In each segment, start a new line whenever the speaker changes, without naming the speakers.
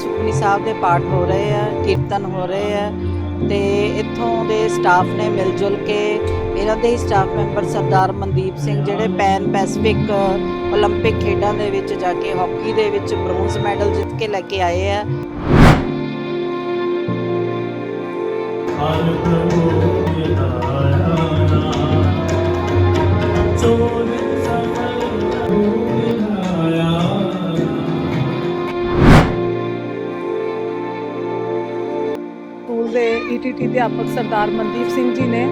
ਇੱਥੇ ਸ੍ਰੀ ਸੁਖਮਨੀ ਸਾਹਿਬ ਦੇ ਪਾਠ ਹੋ ਰਹੇ ਆ ਕੀਰਤਨ ਹੋ ਰਹੇ ਆ ਤੇ ਇੱਥੋਂ ਦੇ ਸਟਾਫ ਨੇ ਮਿਲ ਜੁਲ ਕੇ ਇਹਨਾਂ ਦੇ ਹੀ ਸਟਾਫ ਮੈਂਬਰ ਸਰਦਾਰ ਮਨਦੀਪ ਸਿੰਘ ਜਿਹੜੇ ਪੈਨ ਪੈਸੀਫਿਕ 올림픽 ਖੇਡਾਂ ਦੇ ਵਿੱਚ ਜਾ ਕੇ ਹਾਕੀ ਦੇ ਵਿੱਚ ਬ੍ਰੌਂਜ਼ ਮੈਡਲ ਜਿੱਤ ਕੇ ਲੈ ਕੇ ਆਏ ਆ
ਹਰ ਪ੍ਰਭੂ ਵਿਹਾਇਆ ਚੋਰ
ਸਕੂਲ ਦੇ ਈਟੀਟੀ ਅਧਿਆਪਕ ਸਰਦਾਰ ਮਨਦੀਪ ਸਿੰਘ ਜੀ ਨੇ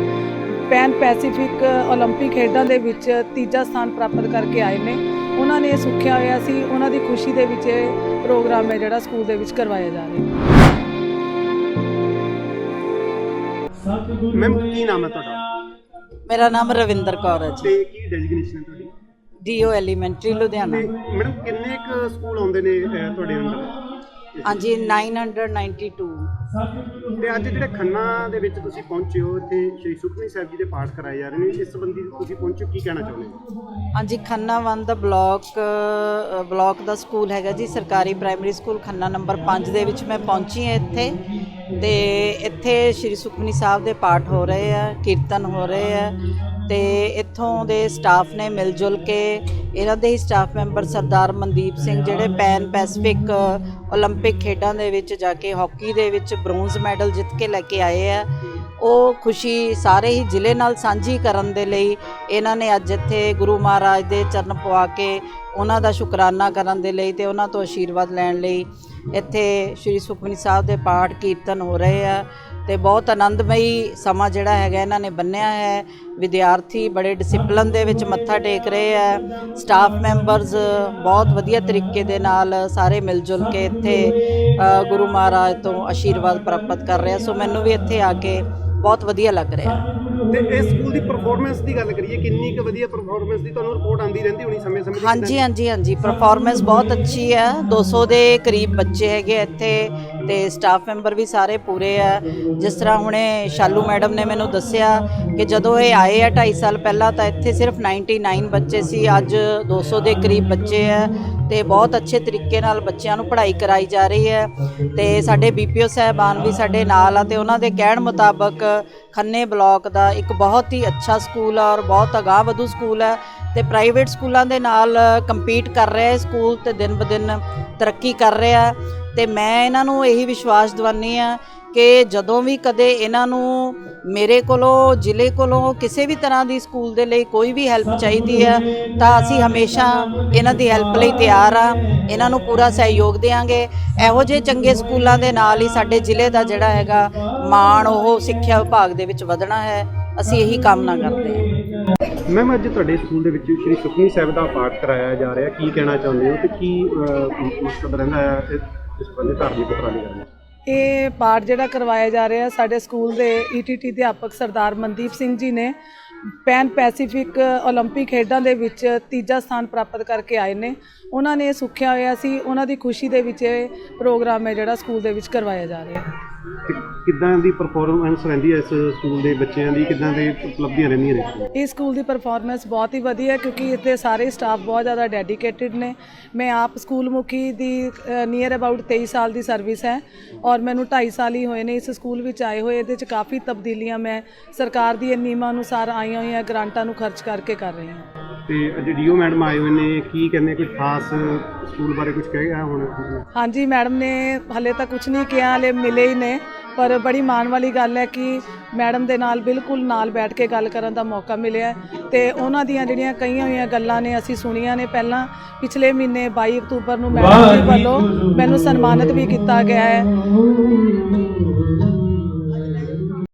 ਪੈਨ ਪੈਸੀਫਿਕ 올림픽 ਖੇਡਾਂ ਦੇ ਵਿੱਚ ਤੀਜਾ ਸਥਾਨ ਪ੍ਰਾਪਤ ਕਰਕੇ ਆਏ ਨੇ ਉਹਨਾਂ ਨੇ ਇਹ ਸੁੱਖਿਆ ਹੋਇਆ ਸੀ ਉਹਨਾਂ ਦੀ ਖੁਸ਼ੀ ਦੇ ਵਿੱਚ ਇਹ ਪ੍ਰੋਗਰਾਮ ਹੈ ਜਿਹੜਾ ਸਕੂਲ ਦੇ ਵਿੱਚ ਕਰਵਾਇਆ ਜਾ ਰਿਹਾ ਹੈ
ਸਤਿਗੁਰੂ
ਮੈਮ ਕੀ ਨਾਮ ਹੈ ਤੁਹਾਡਾ
ਮੇਰਾ ਨਾਮ ਰਵਿੰਦਰ ਕੌਰ ਹੈ ਜੀ
ਤੇ ਕੀ ਡੈਜ਼ਿਗਨੇਸ਼ਨ ਹੈ ਤੁਹਾਡੀ
ਡੀਓ ਐਲੀਮੈਂਟਰੀ ਲੁਧਿਆਣਾ
ਤੇ ਮੈਡਮ ਕਿੰਨੇ ਕੁ ਸਕੂਲ ਆਉਂਦੇ ਨੇ ਅਹ, ਤੁਹਾਡੇ ਅੰਦਰ
ਹਾਂਜੀ 992
ਤੇ ਅੱਜ ਜਿਹੜੇ ਖੰਨਾ ਦੇ ਵਿੱਚ ਤੁਸੀਂ ਪਹੁੰਚੇ ਹੋ ਇੱਥੇ ਸ਼੍ਰੀ ਸੁਖਮਨੀ ਸਾਹਿਬ ਜੀ ਦੇ ਪਾਠ ਕਰਾਏ ਜਾ ਰਹੇ ਨੇ ਇਸ ਸੰਬੰਧੀ ਤੁਸੀਂ ਪਹੁੰਚੋ ਕੀ ਕਹਿਣਾ ਚਾਹੁੰਦੇ ਹੋ?
ਹਾਂਜੀ ਖੰਨਾ ਵਨ ਦਾ ਬਲਾਕ ਬਲਾਕ ਦਾ ਸਕੂਲ ਹੈਗਾ ਜੀ ਸਰਕਾਰੀ ਪ੍ਰਾਇਮਰੀ ਸਕੂਲ ਖੰਨਾ ਨੰਬਰ 5 ਦੇ ਵਿੱਚ ਮੈਂ ਪਹੁੰਚੀ ਹਾਂ ਇੱਥੇ। ਤੇ ਇੱਥੇ ਸ੍ਰੀ ਸੁਖਮਨੀ ਸਾਹਿਬ ਦੇ ਪਾਠ ਹੋ ਰਹੇ ਆ ਕੀਰਤਨ ਹੋ ਰਹੇ ਆ ਤੇ ਇੱਥੋਂ ਦੇ ਸਟਾਫ ਨੇ ਮਿਲ ਜੁਲ ਕੇ ਇਹਨਾਂ ਦੇ ਹੀ ਸਟਾਫ ਮੈਂਬਰ ਸਰਦਾਰ ਮਨਦੀਪ ਸਿੰਘ ਜਿਹੜੇ ਪੈਨ ਪੈਸੀਫਿਕ 올림픽 ਖੇਡਾਂ ਦੇ ਵਿੱਚ ਜਾ ਕੇ ਹਾਕੀ ਦੇ ਵਿੱਚ ਬ੍ਰੌਂਜ਼ ਮੈਡਲ ਜਿੱਤ ਕੇ ਲੈ ਕੇ ਆਏ ਆ ਉਹ ਖੁਸ਼ੀ ਸਾਰੇ ਹੀ ਜ਼ਿਲ੍ਹੇ ਨਾਲ ਸਾਂਝੀ ਕਰਨ ਦੇ ਲਈ ਇਹਨਾਂ ਨੇ ਅੱਜ ਇੱਥੇ ਗੁਰੂ ਮਹਾਰਾਜ ਦੇ ਚਰਨ ਪਵਾ ਕੇ ਉਹਨਾਂ ਦਾ ਸ਼ੁਕਰਾਨਾ ਕਰਨ ਦੇ ਲਈ ਤੇ ਉਹਨਾਂ ਤੋਂ ਆਸ਼ੀਰਵਾਦ ਲੈਣ ਲਈ ਇੱਥੇ ਸ੍ਰੀ ਸੁਖਮਨੀ ਸਾਹਿਬ ਦੇ ਪਾਠ ਕੀਰਤਨ ਹੋ ਰਹੇ ਆ ਤੇ ਬਹੁਤ ਆਨੰਦਮਈ ਸਮਾਂ ਜਿਹੜਾ ਹੈਗਾ ਇਹਨਾਂ ਨੇ ਬੰਨਿਆ ਹੈ। ਵਿਦਿਆਰਥੀ ਬੜੇ ਡਿਸਪਲਨ ਦੇ ਵਿੱਚ ਮੱਥਾ ਟੇਕ ਰਹੇ ਆ। ਸਟਾਫ ਮੈਂਬਰਸ ਬਹੁਤ ਵਧੀਆ ਤਰੀਕੇ ਦੇ ਨਾਲ ਸਾਰੇ ਮਿਲ ਜੁਲ ਕੇ ਇੱਥੇ ਗੁਰੂ ਮਹਾਰਾਜ ਤੋਂ ਆਸ਼ੀਰਵਾਦ ਪ੍ਰਾਪਤ ਕਰ ਰਹੇ ਆ। ਸੋ ਮੈਨੂੰ ਵੀ ਇੱਥੇ ਆ ਕੇ ਬਹੁਤ ਵਧੀਆ ਲੱਗ ਰਿਹਾ।
ਤੇ ਇਸ ਸਕੂਲ ਦੀ ਪਰਫਾਰਮੈਂਸ ਦੀ ਗੱਲ ਕਰੀਏ, ਕਿੰਨੀ ਕੁ ਵਧੀਆ ਪਰਫਾਰਮੈਂਸ ਦੀ ਤੁਹਾਨੂੰ ਰਿਪੋਰਟ ਆਉਂਦੀ ਰਹਿੰਦੀ ਹੋਣੀ ਸਮੇਂ ਸਮੇਂ ਤੇ
ਹਾਂਜੀ ਹਾਂਜੀ ਹਾਂਜੀ। ਪਰਫਾਰਮੈਂਸ ਬਹੁਤ ਅੱਛੀ ਹੈ। 200 ਦੇ ਕਰੀਬ ਬੱਚੇ ਹੈਗੇ ਇੱਥੇ ਤੇ ਸਟਾਫ ਮੈਂਬਰ ਵੀ ਸਾਰੇ ਪੂਰੇ ਆ। ਜਿਸ ਤਰ੍ਹਾਂ ਹੁਣੇ ਸ਼ਾਲੂ ਮੈਡਮ ਨੇ ਮੈਨੂੰ ਦੱਸਿਆ ਕਿ ਜਦੋਂ ਇਹ ਆਏ ਆ 2.5 ਸਾਲ ਪਹਿਲਾਂ ਤਾਂ ਇੱਥੇ ਸਿਰਫ 99 ਬੱਚੇ ਸੀ। ਅੱਜ 200 ਦੇ ਕਰੀਬ ਬੱਚੇ ਆ। ਤੇ ਬਹੁਤ ਅੱਛੇ ਤਰੀਕੇ ਨਾਲ ਬੱਚਿਆਂ ਨੂੰ ਪੜ੍ਹਾਈ ਕਰਾਈ ਜਾ ਰਹੀ ਹੈ ਤੇ ਸਾਡੇ ਬੀਪੀਓ ਸਾਹਿਬਾਨ ਵੀ ਸਾਡੇ ਨਾਲ ਆ ਤੇ ਉਹਨਾਂ ਦੇ ਕਹਿਣ ਮੁਤਾਬਕ ਖੰਨੇ ਬਲਾਕ ਦਾ ਇੱਕ ਬਹੁਤ ਹੀ ਅੱਛਾ ਸਕੂਲ ਆ ਔਰ ਬਹੁਤ ਅਗਾਂਹ ਵਧੂ ਸਕੂਲ ਹੈ ਤੇ ਪ੍ਰਾਈਵੇਟ ਸਕੂਲਾਂ ਦੇ ਨਾਲ ਕੰਪੀਟ ਕਰ ਰਿਹਾ ਹੈ, ਸਕੂਲ ਤੇ ਦਿਨ ਬ ਦਿਨ ਤਰੱਕੀ ਕਰ ਰਿਹਾ ਤੇ ਮੈਂ ਇਹਨਾਂ ਨੂੰ ਇਹੀ ਵਿਸ਼ਵਾਸ ਦਿਵਾਨੀ ਆ ਕਿ ਜਦੋਂ ਵੀ ਕਦੇ ਇਹਨਾਂ ਨੂੰ ਮੇਰੇ ਕੋਲੋਂ, ਜ਼ਿਲ੍ਹੇ ਕੋਲੋਂ, ਕਿਸੇ ਵੀ ਤਰ੍ਹਾਂ ਦੀ ਸਕੂਲ ਦੇ ਲਈ ਕੋਈ ਵੀ ਹੈਲਪ ਚਾਹੀਦੀ ਹੈ, ਤਾਂ ਅਸੀਂ ਹਮੇਸ਼ਾ ਇਹਨਾਂ ਦੀ ਹੈਲਪ ਲਈ ਤਿਆਰ ਆ। ਇਹਨਾਂ ਨੂੰ ਪੂਰਾ ਸਹਿਯੋਗ ਦੇਵਾਂਗੇ ਇਹੋ ਜਿਹੇ ਚੰਗੇ ਸਕੂਲਾਂ ਦੇ ਨਾਲ ਹੀ ਸਾਡੇ ਜ਼ਿਲ੍ਹੇ ਦਾ ਜਿਹੜਾ ਹੈਗਾ ਮਾਣ, ਉਹ ਸਿੱਖਿਆ ਵਿਭਾਗ ਦੇ ਵਿੱਚ ਵਧਣਾ ਹੈ। ਅਸੀਂ ਇਹੀ ਕਾਮਨਾ ਕਰਦੇ ਹਾਂ।
ਮੈਮ, ਅੱਜ ਤੁਹਾਡੇ ਸਕੂਲ ਦੇ ਵਿੱਚ ਸ਼੍ਰੀ ਸੁਖਮਨੀ ਸਾਹਿਬ ਦਾ ਪਾਠ ਕਰਾਇਆ ਜਾ ਰਿਹਾ। ਕੀ ਕਹਿਣਾ ਚਾਹੁੰਦੇ ਹੋ ਤੇ ਕੀ ਮਕਸਦ ਰਹਿੰਦਾ ਹੈ ਇਸ- ਬੰਦੇ ਧਾਰਮਿਕ ਉਪਰਾਲੇ ਕਰਨ
ਇਹ ਪਾਠ ਜਿਹੜਾ ਕਰਵਾਇਆ ਜਾ ਰਿਹਾ ਸਾਡੇ ਸਕੂਲ ਦੇ ਈਟੀਟੀ ਅਧਿਆਪਕ ਸਰਦਾਰ ਮਨਦੀਪ ਸਿੰਘ ਜੀ ਨੇ ਪੈਨ ਪੈਸੀਫਿਕ 올림픽 ਖੇਡਾਂ ਦੇ ਵਿੱਚ ਤੀਜਾ ਸਥਾਨ ਪ੍ਰਾਪਤ ਕਰਕੇ ਆਏ ਨੇ ਉਹਨਾਂ ਨੇ ਇਹ ਸੁੱਖਿਆ ਹੋਇਆ ਸੀ ਉਹਨਾਂ ਦੀ ਖੁਸ਼ੀ ਦੇ ਵਿੱਚ ਇਹ ਪ੍ਰੋਗਰਾਮ ਹੈ ਜਿਹੜਾ ਸਕੂਲ ਦੇ ਵਿੱਚ ਕਰਵਾਇਆ ਜਾ ਰਿਹਾ ਹੈ
ਤੇ ਕਿੱਦਾਂ ਦੀ ਪਰਫਾਰਮੈਂਸ ਰਹਿੰਦੀ ਹੈ ਇਸ ਸਕੂਲ ਦੇ ਬੱਚਿਆਂ ਦੀ? ਕਿੱਦਾਂ ਦੇ ਉਪਲਬਧੀਆਂ ਰਹਿੰਦੀਆਂ ਨੇ?
ਇਸ ਸਕੂਲ ਦੀ ਪਰਫਾਰਮੈਂਸ ਬਹੁਤ ਹੀ ਵਧੀਆ ਹੈ ਕਿਉਂਕਿ ਇੱਥੇ ਸਾਰੇ ਸਟਾਫ ਬਹੁਤ ਜ਼ਿਆਦਾ ਡੈਡੀਕੇਟਿਡ ਨੇ। ਮੈਂ ਆਪ ਸਕੂਲ ਮੁਖੀ ਦੀ ਨੀਅਰ ਅਬਾਊਟ 23 ਸਾਲ ਦੀ ਸਰਵਿਸ ਹੈ ਔਰ ਮੈਨੂੰ 2.5 ਸਾਲ ਹੀ ਹੋਏ ਨੇ ਇਸ ਸਕੂਲ ਵਿੱਚ ਆਏ ਹੋਏ। ਇਹਦੇ 'ਚ ਕਾਫੀ ਤਬਦੀਲੀਆਂ ਮੈਂ ਸਰਕਾਰ ਦੀ ਨਿਯਮਾਂ ਅਨੁਸਾਰ ਆਈਆਂ ਹੋਈਆਂ ਗ੍ਰਾਂਟਾਂ ਨੂੰ ਖਰਚ ਕਰਕੇ ਕਰ ਰਹੀ ਹਾਂ।
ਤੇ ਅੱਜ ਡੀਓ ਮੈਡਮ ਆਏ ਹੋਏ ਨੇ। ਕੀ ਕਹਿੰਦੇ ਕੋਈ ਖਾਸ ਸਕੂਲ ਬਾਰੇ ਕੁਝ ਕਹੇਗਾ ਹੁਣ?
ਹਾਂਜੀ ਮੈਡਮ ਨੇ ਹਲੇ ਤਾਂ ਕੁਝ ਨਹੀਂ ਕਿਹਾ ਹਲੇ ਮਿਲੇ ਹੀ ਨੇ। ਪਰ ਬੜੀ ਮਾਣ ਵਾਲੀ ਗੱਲ ਹੈ ਕਿ ਮੈਡਮ ਦੇ ਨਾਲ ਬਿਲਕੁਲ ਨਾਲ ਬੈਠ ਕੇ ਗੱਲ ਕਰਨ ਦਾ ਮੌਕਾ ਮਿਲਿਆ ਤੇ ਉਹਨਾਂ ਦੀਆਂ ਜਿਹੜੀਆਂ ਕਈਆਂ ਹੋਈਆਂ ਗੱਲਾਂ ਨੇ ਅਸੀਂ ਸੁਣੀਆਂ ਨੇ। ਪਹਿਲਾਂ ਪਿਛਲੇ ਮਹੀਨੇ 22 ਅਕਤੂਬਰ ਨੂੰ ਮੈਡਮ ਜੀ। ਵੱਲੋਂ ਮੈਨੂੰ ਸਨਮਾਨਿਤ ਵੀ ਕੀਤਾ ਗਿਆ ਹੈ।